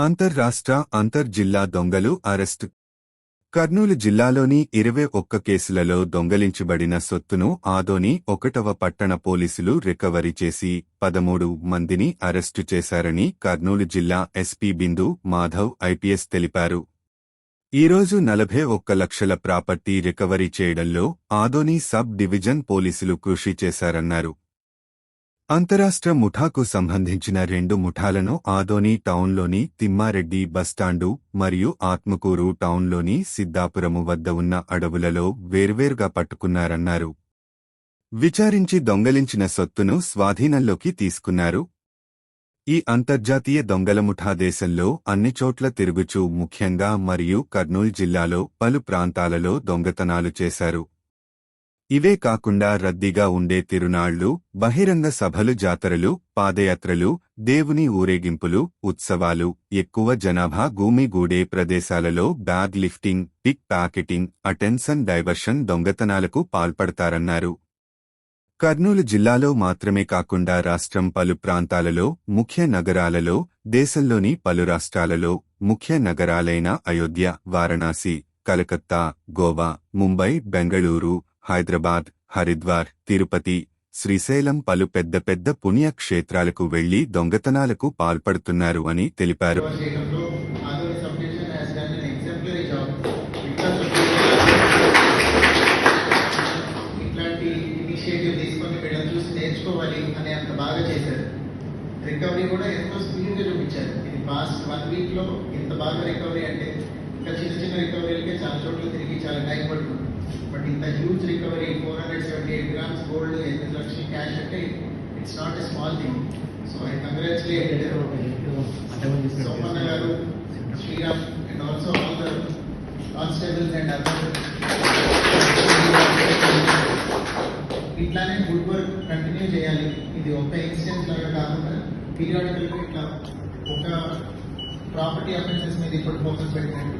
అంతర్రాష్ట్ర అంతర్జిల్లా దొంగలు అరెస్టు. కర్నూలు జిల్లాలోని ఇరవై ఒక్క కేసులలో దొంగలించబడిన సొత్తును ఆదోని ఒకటవ పట్టణ పోలీసులు రికవరీ చేసి పదమూడు మందిని అరెస్టు చేశారని కర్నూలు జిల్లా ఎస్పీ బిందు మాధవ్ ఐపీఎస్ తెలిపారు. ఈరోజు నలభై ఒక్క లక్షల ప్రాపర్టీ రికవరీ చేయడంలో ఆదోని సబ్ డివిజన్ పోలీసులు కృషి చేశారన్నారు. అంతరాష్ట్ర ముఠాకు సంబంధించిన రెండు ముఠాలను ఆదోని టౌన్లోని తిమ్మారెడ్డి బస్టాండు మరియు ఆత్మకూరు టౌన్లోని సిద్దాపురము వద్ద ఉన్న అడవులలో వేర్వేరుగా పట్టుకున్నారన్నారు. విచారించి దొంగలించిన సొత్తును స్వాధీనంలోకి తీసుకున్నారు. ఈ అంతర్జాతీయ దొంగల ముఠా దేశంలో అన్ని చోట్ల తిరుగుచూ ముఖ్యంగా మరియు కర్నూలు జిల్లాలో పలు ప్రాంతాలలో దొంగతనాలు చేశారు. ఇవే కాకుండా రద్దీగా ఉండే తిరునాళ్ళు బహిరంగ సభలు జాతరలు పాదయాత్రలు దేవుని ఊరేగింపులు ఉత్సవాలు ఎక్కువ జనాభా గూమిగూడే ప్రదేశాలలో bag lifting pickpocketing attention diversion దొంగతనాలకు పాల్పడతారన్నారు. కర్నూలు జిల్లాలో మాత్రమే కాకుండా రాష్ట్రం పలు ప్రాంతాలలో ముఖ్య నగరాలలో దేశంలోని పలు రాష్ట్రాలలో ముఖ్య నగరాలైన అయోధ్య వారణాసి కలకత్తా గోవా ముంబై బెంగళూరు హైదరాబాద్ హరిద్వార్ తిరుపతి శ్రీశైలం పలు పెద్ద పెద్ద పుణ్యక్షేత్రాలకు వెళ్ళి దొంగతనాలకు పాల్పడుతున్నారు అని తెలిపారు. రికవరీ కూడా ఎంతో స్పీడ్గా చూపించారు. ఇది పాస్ట్ వన్ వీక్లో ఇంత బాగా రికవరీ అంటే ఇంకా చిన్న చిన్న రికవరీలకే చాలా చోట్ల తిరిగి చాలా టైం పడుతుంది. Huge recovery four hundred seventy eight grams gold ఎనిమిది లక్షల క్యాష్ అంటే it's not a small thing so I congratulate Somanna గారు Sriram and also all the constables and other ఇట్లానే గుడ్ వర్క్ కంటిన్యూ చేయాలి. ఇది ఒక ఇన్సిడెంట్ లాగా కాకుండా పీరియాడికల్ ఇట్లా ఒక ప్రాపర్టీ అఫెన్సెస్ మీద ఇప్పుడు ఫోకస్ పెట్టినట్టు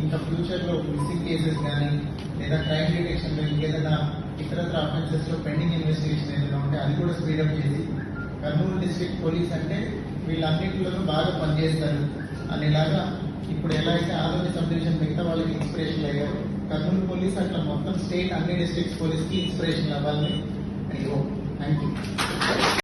ఇంకా ఫ్యూచర్లో మిస్సింగ్ కేసెస్ కానీ లేదా క్రైమ్ డిటెక్షన్లో ఇంకేదైనా ఇతరత్ర అఫెన్సెస్లో పెండింగ్ ఇన్వెస్టిగేషన్ ఏదైనా ఉంటే అది కూడా స్పీడప్ చేసి కర్నూలు డిస్ట్రిక్ట్ పోలీస్ అంటే వీళ్ళన్నింటిలోనూ బాగా పనిచేస్తారు. అనేలాగా ఇప్పుడు ఎలా అయితే ఆదోని సబ్ డివిజన్ మిగతా వాళ్ళకి ఇన్స్పిరేషన్ అయ్యారు కర్నూలు పోలీస్ అట్లా మొత్తం స్టేట్ అన్ని డిస్ట్రిక్ట్స్ పోలీస్కి ఇన్స్పిరేషన్ అవ్వాలని థ్యాంక్ యూ